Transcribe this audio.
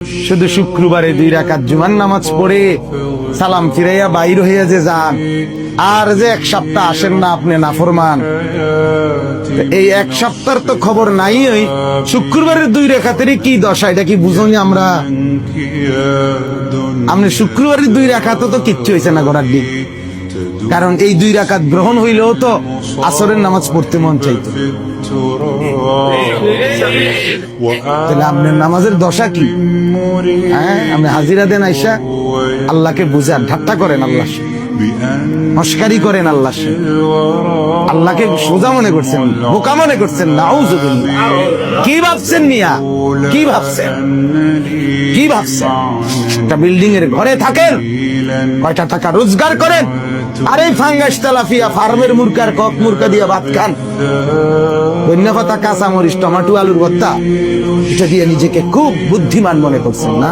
শুধু শুক্রবারে দুই রাকাত জুমার নামাজ পড়ে সালাম ফিরাইয়া বাইর হইয়া যে যান আর যে এক সপ্তাহ আসেন না আপনি নাফরমান। এই এক সপ্তাহের তো খবর নাই ওই শুক্রবারের দুই রেখাতেরই কি দশা এটা কি বুঝুন আমরা? আপনি শুক্রবারের দুই রাখাতে তো কিচ্ছু হয়েছে না ঘোরার দিক। কারণ এই দুই রাকাত গ্রহণ হইলেও তো আসরের নামাজ পড়তে মন চাইতো। তাহলে আপনার নামাজের দশা কি? হ্যাঁ হাজিরা দেন আইসা আল্লাহকে বুঝান, ঠাট্টা করেন আল্লাহ মস্কারি করেন আল্লাহ আল্লাহকে সোজা মনে করছেন, বোকা মনে করছেন কি ভাবছেন মিয়া? কি ভাবছেন? কি ভাবছেন? একটা বিল্ডিং এর ঘরে থাকেন কয়টা টাকা রোজগার করেন? আর এই ফাঙ্গাস তালাফিয়া ফার্মের মুরকার কক মুরকা দিয়ে ভাত খান। ধন্য কাঁচা মরিচ, টমাটো, আলুর ভত্তা এটা দিয়ে নিজেকে খুব বুদ্ধিমান মনে করছেন না?